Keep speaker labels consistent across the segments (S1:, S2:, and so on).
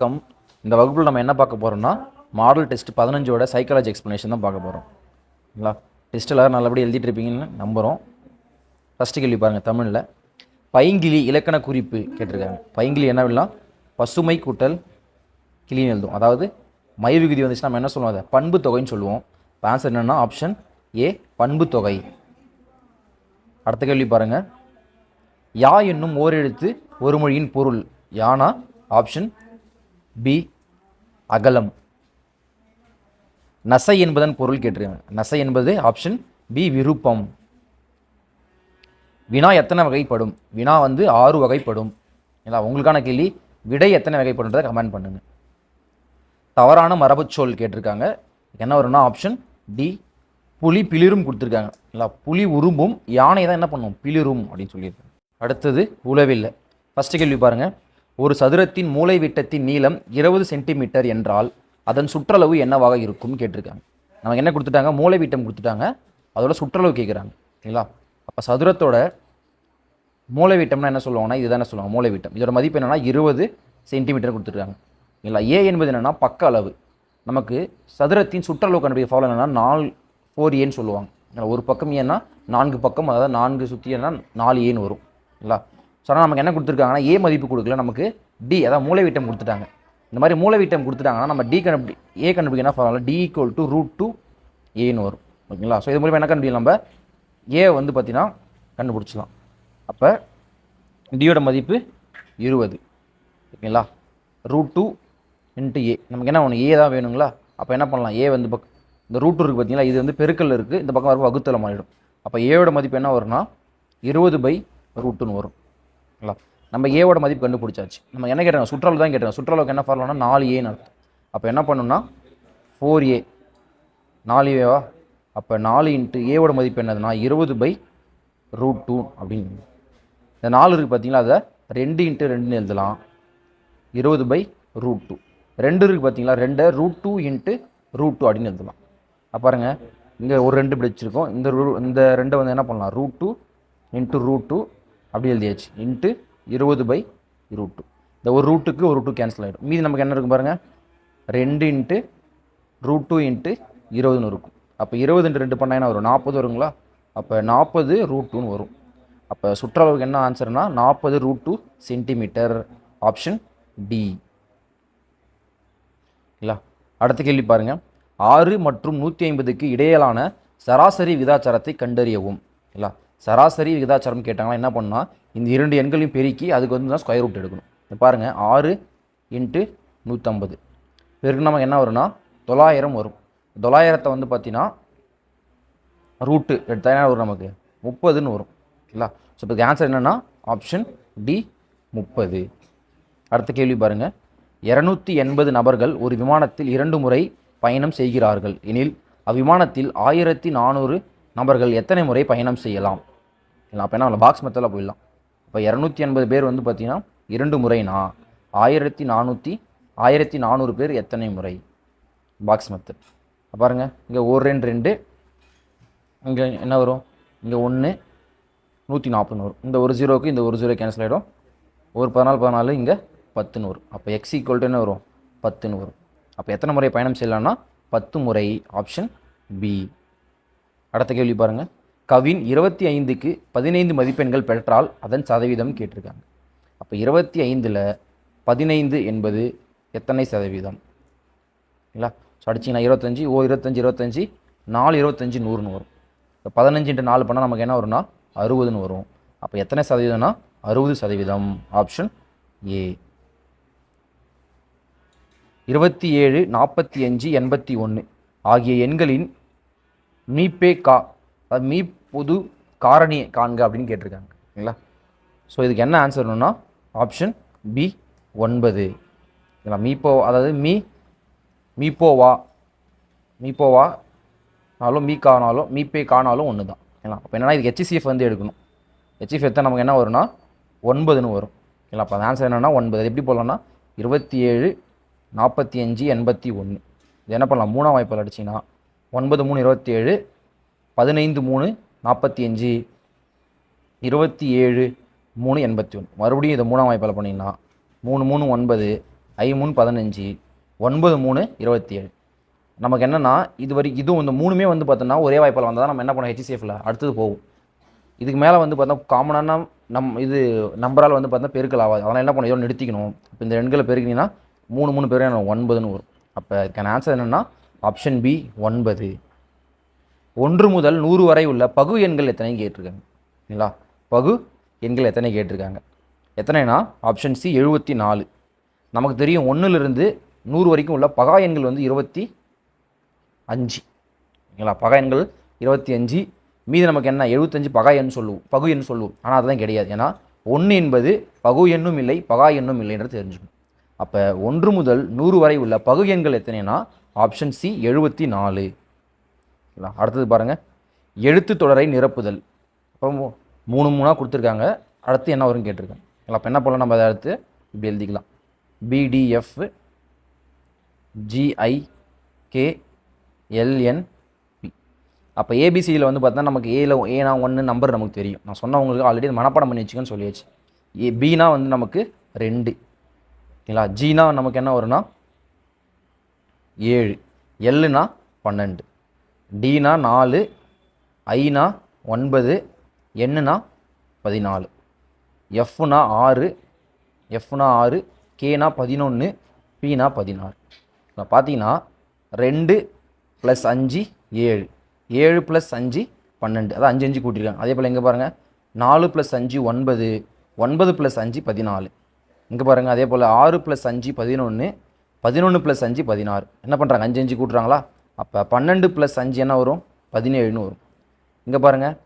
S1: வணக்கம். இந்த வகுப்பில் நம்ம என்ன பார்க்க போகிறோம்னா மாடல் டெஸ்ட் பதினஞ்சோட சைக்காலஜி எக்ஸ்ப்ளனேஷன் தான் பார்க்க போகிறோம் சரிங்களா டெஸ்ட் எல்லாரும் நல்லபடியாக எழுதிட்டு இருப்பீங்கன்னு நம்புகிறோம் ஃபஸ்ட்டு கேள்வி பாருங்கள் தமிழில். பைங்கிளி இலக்கண குறிப்பு கேட்டிருக்காங்க. பைங்கிளி என்ன விடலாம் பசுமை கூட்டல் கிளின்னு எழுதும். அதாவது மை விகுதி வந்துச்சுன்னா நம்ம என்ன சொல்லுவோம் அதை? பண்பு தொகைன்னு சொல்லுவோம். இப்போ ஆன்சர் என்னென்னா ஆப்ஷன் ஏ பண்பு தொகை. அடுத்த கேள்வி பாருங்கள் யா என்னும் ஓரெழுத்து ஒரு மொழியின் பொருள். யானா? ஆப்ஷன் பி அகலம். நசை என்பதன் பொருள் கேட்டிருக்கேன் நசை என்பது ஆப்ஷன் பி விருப்பம். வினா எத்தனை வகைப்படும்? வினா வந்து ஆறு வகைப்படும். இல்லை உங்களுக்கான கேள்வி விடை எத்தனை வகைப்படுன்றதை கமெண்ட் பண்ணுங்க. தவறான மரபுச்சொல் கேட்டிருக்காங்க. என்ன வரும்னா ஆப்ஷன் டி புலி பிளிரும் கொடுத்துருக்காங்க. இல்லை புலி உரும்பும் யானை தான் என்ன பண்ணும்? பிளிரும் அப்படின்னு சொல்லியிருக்காங்க. அடுத்தது உளவில்லை ஃபஸ்ட்டு கேள்வி பாருங்கள் ஒரு சதுரத்தின் மூலை விட்டத்தின் நீளம் இருபது சென்டிமீட்டர் என்றால் அதன் சுற்றளவு என்னவாக இருக்கும் கேட்டிருக்காங்க. நமக்கு என்ன கொடுத்துட்டாங்க? மூலை விட்டம் கொடுத்துட்டாங்க. அதோட சுற்றளவு கேட்குறாங்க. சரிங்களா அப்போ சதுரத்தோட மூலை விட்டம்னா என்ன சொல்லுவாங்கன்னா இதுதானே சொல்லுவாங்க மூலை விட்டம். இதோட மதிப்பு என்னென்னா இருபது சென்டிமீட்டர் கொடுத்துருக்காங்க. சரிங்களா ஏ என்பது என்னென்னா பக்க அளவு. நமக்கு சதுரத்தின் சுற்றளவு கண்டுபிடிக்க ஃபாலோ என்னென்னா நாலு ஃபோர் ஏன்னு சொல்லுவாங்க. ஒரு பக்கம் ஏன்னா நான்கு பக்கம் அதாவது நான்கு சுற்றி ஏன்னா நாலு ஏன்னு வரும். இல்லை ஸோ ஆனால் நமக்கு என்ன கொடுத்துருக்காங்கன்னா ஏ மதிப்பு கொடுக்கல நமக்கு டி அதாவது மூளைவீட்டம் கொடுத்துட்டாங்க. இந்த மாதிரி மூளைவீட்டம் கொடுத்துட்டாங்கன்னா நம்ம டி கண்டுபிடி ஏ கண்டுபிடிக்க என்ன follow T equal to root two ஏன்னு வரும். ஓகேங்களா? ஸோ இது மூலிமா என்ன கண்டுபிடிக்கலாம் நம்ம? ஏ வந்து பார்த்தீங்கன்னா கண்டுபிடிச்சலாம் அப்போ டியோட மதிப்பு இருபது. ஓகேங்களா? ரூட் டூ இன்ட்டு ஏ நமக்கு என்ன ஒன்று ஏ தான் வேணுங்களா? அப்போ என்ன பண்ணலாம்? ஏ வந்து பக் இந்த ரூட் இருக்குது பார்த்தீங்களா இது வந்து பெருக்கல் இருக்குது இந்த பக்கம் வரும் வகுத்தலை மாறிடும். அப்போ ஏவோட மதிப்பு என்ன வரும்னா இருபது பை ரூட்டுன்னு வரும். ஓகேங்களா? நம்ம ஏவோட மதிப்பு கண்டுபிடிச்சாச்சு. நம்ம என்ன கேட்டாங்க? சுற்றளவு தான் கேட்டாங்க. சுற்றளவுக்கு என்ன ஃபார்முலானா நாலு ஏன்னு அர்த்தம். அப்போ என்ன பண்ணணும்னா ஃபோர் ஏ நாலு ஏவா அப்போ நாலு இன்ட்டு ஏவோட மதிப்பு என்னதுன்னா இருபது பை ரூட் டூ அப்படின்னு. இந்த நாலு இருக்குது பார்த்தீங்களா அதை ரெண்டு இன்ட்டு ரெண்டுன்னு எழுதலாம். இருபது பை ரூட் டூ ரெண்டு இருக்குது பார்த்தீங்களா ரெண்டை root two into root two அப்படின்னு எழுதலாம். அப்போ இங்கே ஒரு ரெண்டு பிடிச்சிருக்கோம். இந்த ரூ இந்த ரெண்டை வந்து என்ன பண்ணலாம்? Root two into root two அப்படி எழுதியாச்சு. இன்ட்டு இருபது பை ரூட் டூ இந்த ஒரு ரூட்டுக்கு ஒரு டூ கேன்சல் ஆகிடும் மீதி நமக்கு என்ன இருக்கும் பாருங்கள் ரெண்டு இன்ட்டு ரூட் டூ இன்ட்டு இருபதுன்னு இருக்கும். அப்போ இருபது இன்ட்டு ரெண்டு பண்ணால் என்ன வரும்? நாற்பது வருங்களா? அப்போ நாற்பது ரூட் டூன்னு வரும். அப்போ சுற்றளவுக்கு என்ன ஆன்சர்னா நாற்பது root two centimetre option D இல்லை? அடுத்த கேள்வி பாருங்கள் ஆறு மற்றும் நூற்றி ஐம்பதுக்கு இடையிலான சராசரி விதாச்சாரத்தை கண்டறியவும். இல்லை? சராசரி விகிதாச்சாரம் கேட்டாங்கன்னா என்ன பண்ணால் இந்த இரண்டு எண்களையும் பெருக்கி அதுக்கு வந்து தான் ஸ்கொயர் ரூட் எடுக்கணும். இப்போ ஆறு இன்ட்டு நூற்றம்பது பெருக்கு நமக்கு என்ன வரும்னா தொள்ளாயிரம் வரும். தொள்ளாயிரத்தை வந்து பார்த்தீங்கன்னா ரூட்டு எடுத்தால் என்ன வரும் நமக்கு? முப்பதுன்னு வரும். இல்லை ஸோ இப்போ ஆன்சர் என்னென்னா ஆப்ஷன் டி முப்பது. அடுத்த கேள்வி பாருங்கள் இரநூத்தி எண்பது நபர்கள் ஒரு விமானத்தில் இரண்டு முறை பயணம் செய்கிறார்கள். எனில் அவ்விமானத்தில் ஆயிரத்தி நானூறு நபர்கள் எத்தனை முறை பயணம் செய்யலாம்? இல்லை அப்போ என்ன பாக்ஸ் மெத்தடில் போயிடலாம். இப்போ இரநூத்தி எண்பது பேர் வந்து பார்த்தீங்கன்னா இரண்டு முறைனா ஆயிரத்தி நானூற்றி ஆயிரத்தி நானூறு பேர் எத்தனை முறை? பாக்ஸ் மெத்தட் பாருங்க இங்கே ஒரு ரெண்டு ரெண்டு இங்கே என்ன வரும்? இங்கே ஒன்று நூற்றி நாற்பது இந்த ஒரு ஜீரோக்கு இந்த ஒரு ஜீரோ கேன்சல் ஆகிடும் ஒரு பதினாலு பதினாலு இங்கே பத்து நூறு. அப்போ எக்ஸ் ஈக்குவல் என்ன வரும்? பத்துன்னு வரும் அப்போ எத்தனை முறை பயணம் செய்யலாம்னா பத்து முறை ஆப்ஷன் பி அடுத்த கேள்வி பாருங்கள் கவின் இருபத்தி ஐந்துக்கு பதினைந்து மதிப்பெண்கள் பெற்றால் அதன் சதவீதம் கேட்டிருக்காங்க. அப்போ இருபத்தி ஐந்தில் பதினைந்து என்பது எத்தனை சதவீதம்? இல்லைங்களா ஸோ அடிச்சிங்கன்னா இருபத்தஞ்சி ஓ இருபத்தஞ்சி இருபத்தஞ்சி நாலு இருபத்தஞ்சி நூறுன்னு வரும். இப்போ பதினஞ்சுன்ட்டு நாலு பண்ணால் நமக்கு என்ன வரும்னா அறுபதுன்னு வரும். அப்போ எத்தனை சதவீதம்னா அறுபது சதவீதம். Option A. இருபத்தி ஏழு நாற்பத்தி அஞ்சு எண்பத்தி ஒன்று ஆகிய எண்களின் மீப்பே கா அதாவது மீ பொது காரணியை காண்க அப்படின்னு கேட்டிருக்காங்க ஓகேங்களா ஸோ இதுக்கு என்ன ஆன்சர் வேணும்னா ஆப்ஷன் பி ஒன்பது. ஓகேங்களா மீப்போ அதாவது மீ மீப்போவா மீப்போவா நாலும் மீ கானாலும் மீப்பே காணாலும் ஒன்று தான் ஓகேங்களா அப்போ என்னென்னா இதுக்கு ஹெச்சிசிஎஃப் வந்து எடுக்கணும். ஹெச்சிஎஃப் எத்தனை நமக்கு என்ன வரும்னா ஒன்பதுன்னு வரும் ஓகேங்களா அப்போ ஆன்சர் என்னென்னா ஒன்பது. அது எப்படி போடலாம்னா இருபத்தி ஏழு நாற்பத்தி அஞ்சு எண்பத்தி ஒன்று இது என்ன பண்ணலாம்? மூணாம் வாய்ப்பில் அடிச்சிங்கன்னா ஒன்பது மூணு இருபத்தி ஏழு பதினைந்து மூணு நாற்பத்தி அஞ்சு இருபத்தி ஏழு மூணு எண்பத்தி ஒன்று மறுபடியும் இதை மூணாம் வாய்ப்பால் பண்ணிங்கன்னா மூணு மூணு ஒன்பது ஐ மூணு பதினஞ்சு ஒன்பது மூணு இருபத்தி ஏழு நமக்கு என்னென்னா இது வரைக்கும் இதுவும் இந்த மூணுமே வந்து பார்த்தோன்னா ஒரே வாய்ப்பால் வந்தால் தான் நம்ம என்ன பண்ணோம்? ஹெச்சிசிஎஃப்ல அடுத்தது போகும். இதுக்கு மேலே வந்து பார்த்தா காமனான நம் இது நம்பரால் வந்து பார்த்தா பெருக்கல் ஆகாது. அதனால் என்ன பண்ணணும் இதோட நிறுத்திக்கணும். இப்போ இந்த எண்களை பெருக்கினீங்கன்னா மூணு மூணு பேர் ஒன்பதுன்னு வரும். அப்போ இதுக்கான ஆன்சர் என்னென்னா ஆப்ஷன் பி ஒன்பது. ஒன்று முதல் நூறு வரை உள்ள பகு எண்கள் எத்தனை கேட்டிருக்காங்க? சரிங்களா பகு எண்கள் எத்தனை கேட்டிருக்காங்க? எத்தனைனா? ஆப்ஷன் சி எழுபத்தி நாலு. நமக்கு தெரியும் ஒன்றுலேருந்து நூறு வரைக்கும் உள்ள பகா எண்கள் வந்து இருபத்தி அஞ்சு. சரிங்களா பகா எண்கள் இருபத்தி அஞ்சு. மீது நமக்கு என்ன? எழுபத்தஞ்சு பகா எண் சொல்லுவோம். பகு எண் சொல்லுவோம். ஆனால் அதுதான் கிடையாது. ஏன்னா ஒன்று என்பது பகு எண்ணும் இல்லை பகா எண்ணும் இல்லைன்றது தெரிஞ்சுக்கணும். அப்போ ஒன்று முதல் நூறு வரை உள்ள பகு எண்கள் எத்தனைனா? ஆப்ஷன் சி எழுபத்தி நாலு. அடுத்தது பாருங்கள் எழுத்து தொடரை நிரப்புதல். அப்போ மூணு மூணாக கொடுத்துருக்காங்க. அடுத்து என்ன வரும் கேட்டிருக்காங்க அப்போ என்ன பண்ணலாம் நம்ம அதை அடுத்து? இப்படி எழுதிக்கலாம். பிடிஎஃப் ஜிஐகே எல்என்பி அப்போ ஏபிசியில் வந்து பார்த்தா நமக்கு ஏல ஏனா ஒன்று நம்பர் நமக்கு தெரியும். நான் சொன்னவங்களுக்கு ஆல்ரெடி மனப்பாடம் பண்ணி வச்சுக்கன்னு சொல்லியாச்சு. ஏ பினா வந்து நமக்கு ரெண்டு. ஓகேங்களா ஜினா நமக்கு என்ன வரும்னா ஏழு. எல்லுனா பன்னெண்டு. டீனா நாலு. ஐனா ஒன்பது. என்னுனா பதினாலு. எஃப்னா ஆறு. எஃப்னா ஆறு. கேனா பதினொன்று பீனா பதினாறு. இப்போ பார்த்தீங்கன்னா ரெண்டு ப்ளஸ் அஞ்சு ஏழு. ஏழு ப்ளஸ் அஞ்சு பன்னெண்டு. அதான் அஞ்சு அஞ்சு கூட்டியிருக்காங்க அதே போல் இங்கே பாருங்கள் நாலு ப்ளஸ் அஞ்சு ஒன்பது. ஒன்பது ப்ளஸ் அஞ்சு பதினாலு. இங்கே பாருங்கள் அதே போல் ஆறு ப்ளஸ் அஞ்சு பதினொன்று பதினொன்று ப்ளஸ் அஞ்சு பதினாறு. என்ன பண்ணுறாங்க அஞ்சு அஞ்சு கூட்டுறாங்களா? அப்போ பன்னெண்டு ப்ளஸ் அஞ்சு என்ன வரும்? பதினேழுன்னு வரும். இங்கே பாருங்கள்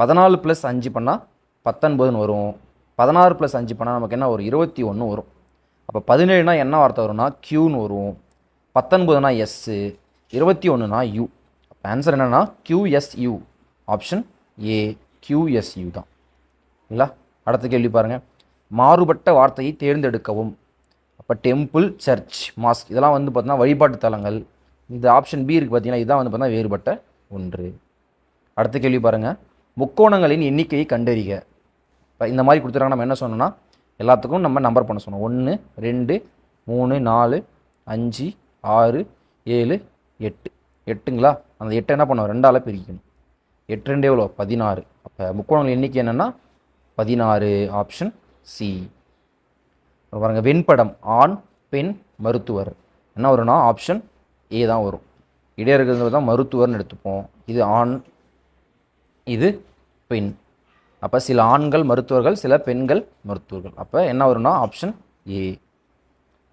S1: பதினாலு ப்ளஸ் அஞ்சு பண்ணால் பத்தொன்பதுன்னு வரும். பதினாறு ப்ளஸ் அஞ்சு பண்ணால் நமக்கு என்ன வரும்? இருபத்தி ஒன்று வரும். அப்போ பதினேழுனா என்ன வார்த்தை வரும்னா க்யூன்னு வரும். பத்தொன்பதுனா எஸ்ஸு இருபத்தி ஒன்றுனா யூ அப்போ ஆன்சர் என்னென்னா கியூஎஸ்யூ ஆப்ஷன் ஏ கியூஎஸ்யூ தான். இல்லைங்களா அடுத்த கேள்வி பாருங்கள் மாறுபட்ட வார்த்தையை தேர்ந்தெடுக்கவும். இப்போ டெம்பிள் சர்ச் மாஸ்க் இதெல்லாம் வந்து பார்த்தீங்கன்னா வழிபாட்டு தலங்கள். இந்த ஆப்ஷன் பி இருக்குது பார்த்தீங்கன்னா இதுதான் வந்து பார்த்தீங்கன்னா வேறுபட்ட ஒன்று. அடுத்த கேள்வி பாருங்கள் முக்கோணங்களின் எண்ணிக்கையை கண்டறிக. இப்போ இந்த மாதிரி கொடுத்துருக்காங்க நம்ம என்ன சொன்னோம்னா எல்லாத்துக்கும் நம்ம நம்பர் பண்ண சொன்னோம் ஒன்று ரெண்டு மூணு நாலு அஞ்சு ஆறு ஏழு எட்டு. எட்டுங்களா? அந்த எட்டை என்ன பண்ணுவோம் ரெண்டால் பிரிக்கணும். எட்டு ரெண்டு எவ்வளோ? பதினாறு. அப்போ முக்கோணங்கள் எண்ணிக்கை என்னென்னா பதினாறு ஆப்ஷன் சி பாருங்கள் வெண்படம் ஆண் பெண் மருத்துவர். என்ன வரும்னா ஆப்ஷன் ஏ தான் வரும். இடையே இருக்கிறது தான் மருத்துவர்னு எடுத்துப்போம். இது ஆண் இது பெண். அப்போ சில ஆண்கள் மருத்துவர்கள் சில பெண்கள் மருத்துவர்கள். அப்போ என்ன வரும்னா ஆப்ஷன் ஏ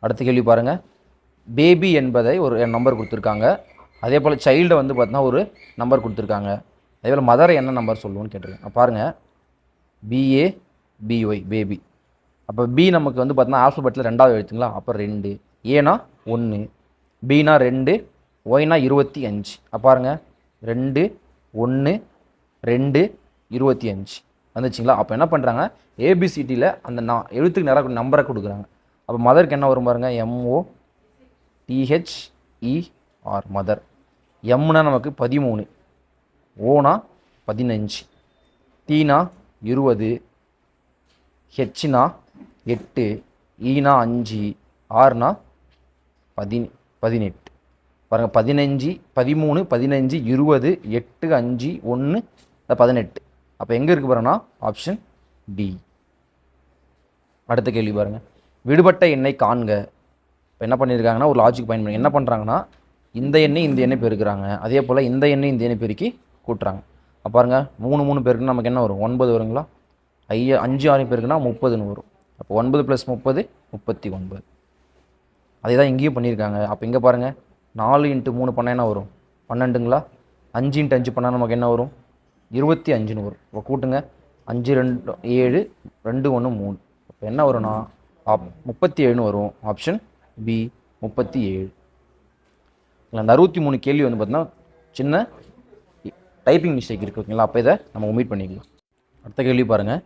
S1: அடுத்த கேள்வி பாருங்கள் பேபி என்பதை ஒரு நம்பர் கொடுத்துருக்காங்க. அதே போல் சைல்டை வந்து பார்த்தீங்கன்னா ஒரு நம்பர் கொடுத்துருக்காங்க. அதே போல் மதரை என்ன நம்பர் சொல்லுவோன்னு கேட்டிருக்கேன். பாருங்கள் B A B Y B B அப்போ பி நமக்கு வந்து பார்த்தோன்னா ஆல்ஃபபெட்டில் ரெண்டாவது எழுத்துங்களா? அப்போ ரெண்டு. ஏனா ஒன்று பினா ரெண்டு. ஒய்னா இருபத்தி அஞ்சு. பாருங்க. ரெண்டு ஒன்று ரெண்டு இருபத்தி அஞ்சு. வந்துச்சுங்களா? அப்போ என்ன பண்ணுறாங்க ஏபிசிடியில் அந்த நான் எழுத்துக்கு நேராக நம்பரை கொடுக்குறாங்க. அப்போ மதருக்கு என்ன வரும் பாருங்கள் எம்ஓ டிஹெச்இஆர் மதர் எம்னா நமக்கு பதிமூணு. ஓனா பதினஞ்சு. டீனா இருபது. ஹெச்னா எட்டு ஈனா அஞ்சு ஆறுனா பதி பதினெட்டு. பாருங்கள் பதினஞ்சு பதிமூணு பதினஞ்சு இருபது எட்டு அஞ்சு ஒன்று பதினெட்டு. அப்போ எங்கே இருக்கு பாருங்கன்னா ஆப்ஷன் டி அடுத்த கேள்வி பாருங்கள் விடுபட்ட எண்ணை காண்க. இப்போ என்ன பண்ணியிருக்காங்கன்னா ஒரு லாஜிக் பயன் பண்ணி என்ன பண்ணுறாங்கன்னா இந்த எண்ணெய் இந்த எண்ணெய் பெருக்கிறாங்க. அதே போல் இந்த எண்ணெய் இந்த எண்ணெய் பெருக்கி கூட்டுறாங்க. அப்போ பாருங்க மூணு மூணு பேருக்குன்னா நமக்கு என்ன வரும்? ஒன்பது வருங்களா? ஐயா அஞ்சு ஆறு பேருக்குன்னா முப்பதுன்னு வரும். அப்போ ஒன்பது ப்ளஸ் முப்பது முப்பத்தி ஒன்பது. அதே தான் இங்கேயும் பண்ணியிருக்காங்க. அப்போ இங்கே பாருங்கள் நாலு இன்ட்டு மூணு பண்ணால் என்ன வரும்? பன்னெண்டுங்களா? அஞ்சு இன்ட்டு அஞ்சு பண்ணால் நமக்கு என்ன வரும்? இருபத்தி அஞ்சுன்னு வரும். இப்போ கூட்டுங்க அஞ்சு ரெண்டு ஏழு ரெண்டு ஒன்று மூணு. அப்போ என்ன வரும்னா ஆப் முப்பத்தி ஏழுன்னு வரும். ஆப்ஷன் பி முப்பத்தி ஏழு. இல்லை அந்த அறுபத்தி மூணு கேள்வி வந்து பார்த்தீங்கன்னா சின்ன டைப்பிங் மிஸ்டேக் இருக்கு ஓகேங்களா அப்போ இதை நம்ம ஒமிட் பண்ணிக்கலாம். அடுத்த கேள்வி பாருங்கள்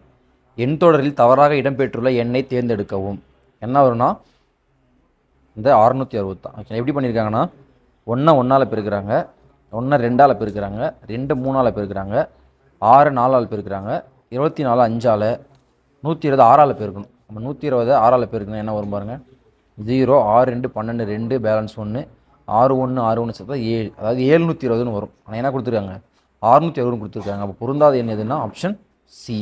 S1: எண் தொடரில் தவறாக இடம்பெற்றுள்ள எண்ணை தேர்ந்தெடுக்கவும். என்ன வரும்னா இந்த அறுநூற்றி அறுபத்தான் ஓகே எப்படி பண்ணியிருக்காங்கன்னா ஒன்றை ஒன்றால் பெருக்கிறாங்க ஒன்றை ரெண்டால் பெருக்கிறாங்க ரெண்டு மூணால் பெருக்கிறாங்க ஆறு நாலால் பெருக்கிறாங்க இருபத்தி நாலு அஞ்சால் நூற்றி இருபது ஆறால் பெருக்கணும். நம்ம நூற்றி இருபது ஆறால் பெருக்கணும் என்ன வரும் பாருங்கள் ஜீரோ ஆறு ரெண்டு பன்னெண்டு ரெண்டு பேலன்ஸ் ஒன்று ஆறு ஒன்று ஆறு ஒன்று சேர்த்தா ஏழு. அதாவது ஏழ்நூற்றி இருபதுன்னு வரும். ஆனால் என்ன கொடுத்துருக்காங்க? அறுநூற்றி அறுபதுன்னு கொடுத்துருக்காங்க. அப்போ பொருந்தாத என்ன எதுன்னா ஆப்ஷன் சி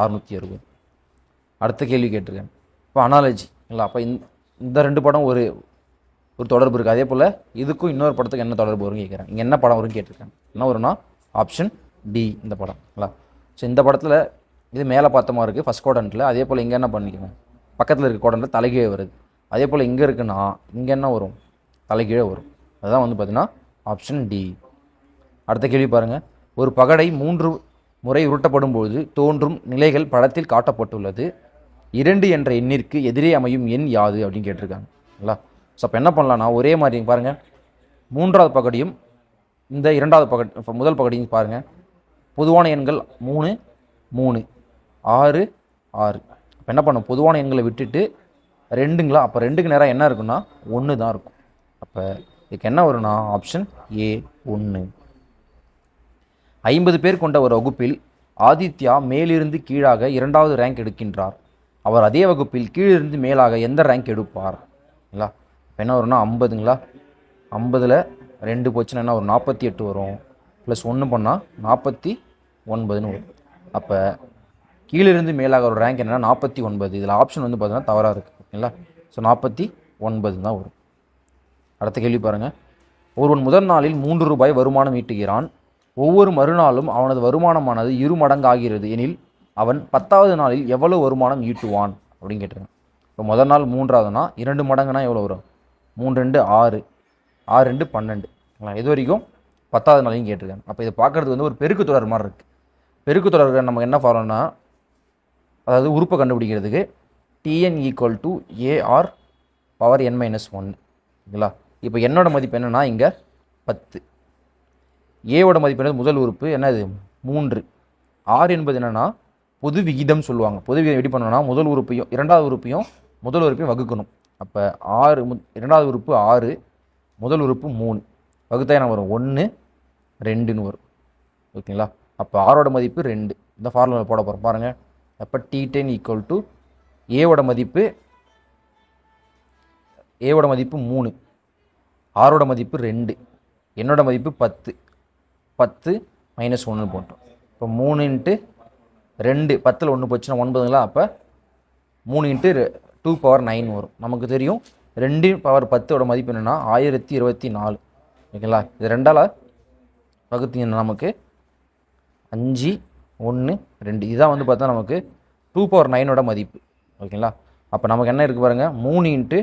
S1: அறுநூற்றி அறுபது. அடுத்த கேள்வி கேட்டிருக்கேன். இப்போ அனாலஜி இல்லை அப்போ இந்த இந்த ரெண்டு படம் ஒரு ஒரு தொடர்பு இருக்குது அதே போல் இதுக்கும் இன்னொரு படத்துக்கு என்ன தொடர்பு வரும்னு கேட்குறேன். இங்கே என்ன படம் வரும்னு கேட்டிருக்கேன். என்ன வரும்னா ஆப்ஷன் டி இந்த படம். இல்லை? ஸோ இந்த படத்தில் இது மேலே பார்த்த மாதிரி இருக்குது ஃபஸ்ட் குவாட்ரண்ட்டில் அதே போல் இங்கே என்ன பண்ணிக்கணும் பக்கத்தில் இருக்க கோடனில் தலைகீழே வருது. அதே போல் இங்கே இருக்குன்னா இங்கே என்ன வரும்? தலைகீழே வரும். அதுதான் வந்து பார்த்திங்கன்னா ஆப்ஷன் டி அடுத்த கேள்வி பாருங்கள் ஒரு பகடை மூன்று முறை உருட்டப்படும்போது தோன்றும் நிலைகள் படத்தில் காட்டப்பட்டுள்ளது. இரண்டு என்ற எண்ணிற்கு எதிரே அமையும் எண் யாது அப்படின்னு கேட்டிருக்காங்களா ஸோ அப்போ என்ன பண்ணலாம்னா ஒரே மாதிரி பாருங்கள் மூன்றாவது பகடியும் இந்த இரண்டாவது பகடி இப்போ முதல் பகடியும் பாருங்கள் பொதுவான எண்கள் மூணு மூணு ஆறு ஆறு. இப்போ என்ன பண்ணும்? பொதுவான எண்களை விட்டுட்டு ரெண்டுங்களா? அப்போ ரெண்டுக்கு நேரம் என்ன இருக்குன்னா ஒன்று தான் இருக்கும். அப்போ இதுக்கு என்ன வரும்னா ஆப்ஷன் ஏ ஒன்று ஐம்பது பேர் கொண்ட ஒரு வகுப்பில் ஆதித்யா மேலிருந்து கீழாக இரண்டாவது ரேங்க் எடுக்கின்றார். அவர் அதே வகுப்பில் கீழிருந்து மேலாக எந்த ரேங்க் எடுப்பார்? இல்லா இப்போ என்ன வரும்னா ஐம்பதுங்களா? ஐம்பதில் ரெண்டு போச்சுன்னா ஒரு நாற்பத்தி எட்டு வரும். ப்ளஸ் ஒன்று பண்ணால் நாற்பத்தி ஒன்பதுன்னு வரும். அப்போ கீழிருந்து மேலாக ஒரு ரேங்க் என்னன்னா நாற்பத்தி ஒன்பது. இதில் ஆப்ஷன் வந்து பார்த்தீங்கன்னா தவறாக இருக்குது ஓகேங்களா ஸோ நாற்பத்தி ஒன்பது தான் வரும். அடுத்த கேள்வி பாருங்கள் ஒருவன் முதல் நாளில் மூன்று ரூபாய் வருமானம் ஈட்டுகிறான். ஒவ்வொரு மறுநாளும் அவனது வருமானமானது இரு மடங்காகிறது. எனில் அவன் பத்தாவது நாளில் எவ்வளவு வருமானம் ஈட்டுவான்? அப்படின்னு கேட்டிருக்கான். இப்போ முதல் நாள் மூன்றாவதுனா இரண்டு மடங்குனா எவ்வளோ வரும்? மூணு ரெண்டு ஆறு. ஆறு ரெண்டு பன்னெண்டு இது வரைக்கும் பத்தாவது நாளையும் கேட்டிருக்கேன். அப்போ இதை பார்க்குறதுக்கு வந்து ஒரு பெருக்கு தொடர் மாதிரி இருக்குது பெருக்கு தொடருக்கு நம்ம என்ன ஃபாலோனா அதாவது உறுப்பை கண்டுபிடிக்கிறதுக்கு T N equal to A R power N minus one ஓகேங்களா? இப்போ என்னோடய மதிப்பு என்னென்னா இங்கே பத்து. ஏவோட மதிப்பு என்னது? முதல் உறுப்பு என்னது? மூன்று. ஆறு என்பது என்னென்னா பொது விகிதம் சொல்லுவாங்க. பொது விகிதம் எப்படி பண்ணணும்னா முதல் உறுப்பையும் இரண்டாவது உறுப்பையும் முதல் உறுப்பையும் வகுக்கணும். அப்போ ஆறு மு இரண்டாவது உறுப்பு ஆறு முதல் உறுப்பு மூணு. வகுத்தா என்ன வரும்? ஒன்று ரெண்டுன்னு வரும். ஓகேங்களா? அப்போ ஆறோட மதிப்பு ரெண்டு. இந்த ஃபார்முலா போட போகிறோம் பாருங்கள் அப்போ டி டென் ஈக்குவல் டு ஏவோட மதிப்பு ஏவோட மதிப்பு மூணு. ஆறோட மதிப்பு ரெண்டு. என்னோட மதிப்பு பத்து. பத்து மைனஸ் ஒன்று போட்டோம். இப்போ மூணு இன்ட்டு ரெண்டு பத்தில் ஒன்று போச்சுன்னா ஒன்பதுங்களா? அப்போ மூணு இன்ட்டு டூ பவர் நைன் வரும். நமக்கு தெரியும் ரெண்டு பவர் பத்தோட மதிப்பு என்னென்னா ஆயிரத்தி இருபத்தி நாலு. ஓகேங்களா? இது ரெண்டால் வகுத்தீங்கன்னா நமக்கு அஞ்சு ஒன்று ரெண்டு. இதுதான் வந்து பார்த்தா நமக்கு டூ பவர் நைனோட மதிப்பு. ஓகேங்களா? அப்போ நமக்கு என்ன இருக்குது பாருங்கள் மூணு இன்ட்டு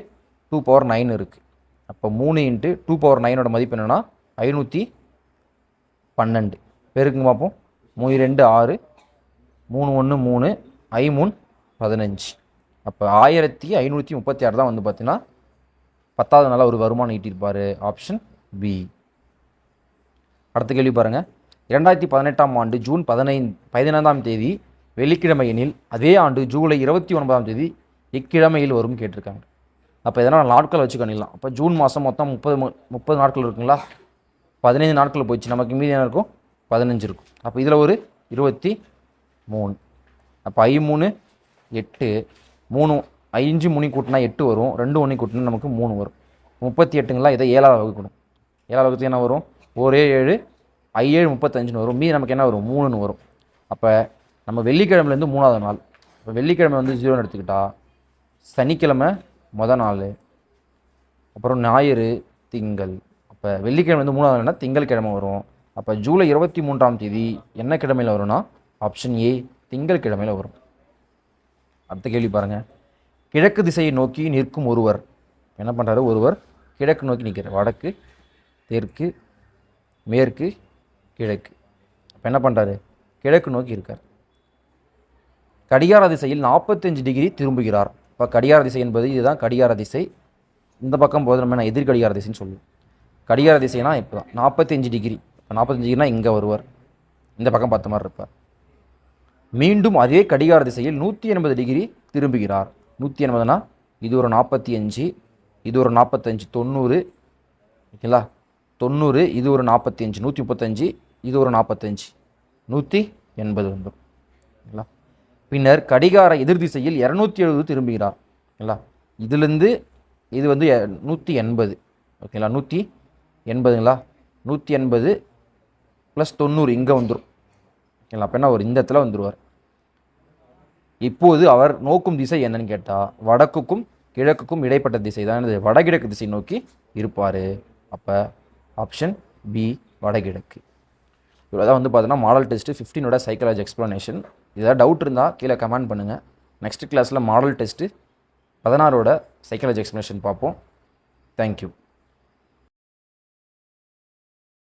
S1: டூ பவர் நைன் இருக்குது அப்போ மூணு இன்ட்டு டூ பவர் நைனோட மதிப்பு என்னென்னா ஐநூற்றி பன்னெண்டு. பேருக்குங்க பார்ப்போம். மூணு ரெண்டு ஆறு. மூணு ஒன்று மூணு. ஐ பதினஞ்சு. அப்போ ஆயிரத்தி ஐநூற்றி முப்பத்தி ஆறு தான் வந்து பார்த்தீங்கன்னா பத்தாவது நாளாக ஒரு வருமானம் ஈட்டியிருப்பார். ஆப்ஷன் பி அடுத்த கேள்வி பாருங்கள் இரண்டாயிரத்தி பதினெட்டாம் ஆண்டு ஜூன் பதினைந்து பதினைந்தாம் தேதி வெள்ளிக்கிழமை எனில் அதே ஆண்டு ஜூலை இருபத்தி ஒன்பதாம் தேதி இக்கிழமையில் வரும் கேட்டிருக்காங்க. அப்போ எதனால் நாட்கள் வச்சு கணிடலாம் அப்போ ஜூன் மாதம் மொத்தம் முப்பது மு- முப்பது நாட்கள் இருக்குங்களா? பதினைந்து நாட்கள் போயிடுச்சு. நமக்கு மீதி என்ன இருக்கும்? பதினஞ்சு இருக்கும். அப்போ இதில் ஒரு இருபத்தி மூணு. அப்போ ஐ மூணு எட்டு. மூணு அஞ்சு மணி கூட்டினா எட்டு வரும். ரெண்டு ஒன்று கூட்டினா நமக்கு மூணு வரும். முப்பத்தி எட்டுங்களா இதை ஏழாவது வகுக்கணும். ஏழாவது வகுத்து என்ன வரும்? ஒரே ஏழு ஐ ஏழு முப்பத்தஞ்சுன்னு வரும். மீதி நமக்கு என்ன வரும்? மூணுன்னு வரும். அப்போ நம்ம வெள்ளிக்கிழமைலேருந்து மூணாவது நாள். இப்போ வெள்ளிக்கிழமை வந்து ஜீரோன்னு எடுத்துக்கிட்டால் சனிக்கிழமை மொதல் நாள். அப்புறம் ஞாயிறு திங்கள். அப்போ வெள்ளிக்கிழமை வந்து மூணாவது நாள்னா திங்கட்கிழமை வரும். அப்போ ஜூலை இருபத்தி மூன்றாம் தேதி என்ன கிழமையில் வரும்னா ஆப்ஷன் ஏ திங்கள் கிழமையில் வரும். அடுத்த கேள்வி பாருங்கள் கிழக்கு திசையை நோக்கி நிற்கும் ஒருவர். என்ன பண்ணுறாரு ஒருவர் கிழக்கு நோக்கி நிற்கிறார். வடக்கு தெற்கு மேற்கு கிழக்கு. இப்போ என்ன பண்ணுறாரு கிழக்கு நோக்கி இருக்கார். கடிகார திசையில் நாற்பத்தஞ்சு டிகிரி திரும்புகிறார். இப்போ கடிகார திசை என்பது இதுதான் கடிகார திசை. இந்த பக்கம் போது நம்ம என்ன எதிர்கடிகார திசைன்னு சொல்லுவோம். கடிகார திசைனா இப்போ தான் நாற்பத்தஞ்சு டிகிரி. இப்போ நாற்பத்தஞ்சு டிகிரினா இங்கே வருவார். இந்த பக்கம் பார்த்த மாதிரி இருப்பார். மீண்டும் அதே கடிகார திசையில் நூற்றி எண்பது டிகிரி திரும்புகிறார். நூற்றி எண்பதுனா இது ஒரு நாற்பத்தி அஞ்சு இது ஒரு நாற்பத்தஞ்சு தொண்ணூறு. ஓகேங்களா? தொண்ணூறு இது ஒரு நாற்பத்தி அஞ்சு நூற்றி முப்பத்தஞ்சு இது ஒரு நாற்பத்தஞ்சு. நூற்றி எண்பது வந்துடும். ஓகேங்களா? பின்னர் கடிகார எதிர் திசையில் இரநூத்தி எழுபது திரும்புகிறார். ஓகேங்களா? இதுலேருந்து இது வந்து நூற்றி எண்பது. ஓகேங்களா? நூற்றி எண்பதுங்களா? நூற்றி எண்பது ப்ளஸ் தொண்ணூறு இங்கே வந்துடும் இல்லை அப்போ என்ன ஒரு இந்த இடத்துல வந்துடுவார் இப்போது அவர் நோக்கும் திசை என்னன்னு கேட்டால் வடக்குக்கும் கிழக்குக்கும் இடைப்பட்ட திசை தான். இது வடகிழக்கு திசை நோக்கி இருப்பார். அப்போ ஆப்ஷன் பி வடகிழக்கு. இவ்வளோ தான் வந்து பார்த்தோன்னா மாடல் டெஸ்ட்டு ஃபிஃப்டீனோட சைக்காலஜி எக்ஸ்ப்ளனேஷன் ஏதாவது டவுட் இருந்தால் கீழே கமெண்ட் பண்ணுங்கள் நெக்ஸ்ட் கிளாஸில் மாடல் டெஸ்ட்டு பதினாறோட சைக்காலஜி எக்ஸ்ப்ளனேஷன் பார்ப்போம். Thank you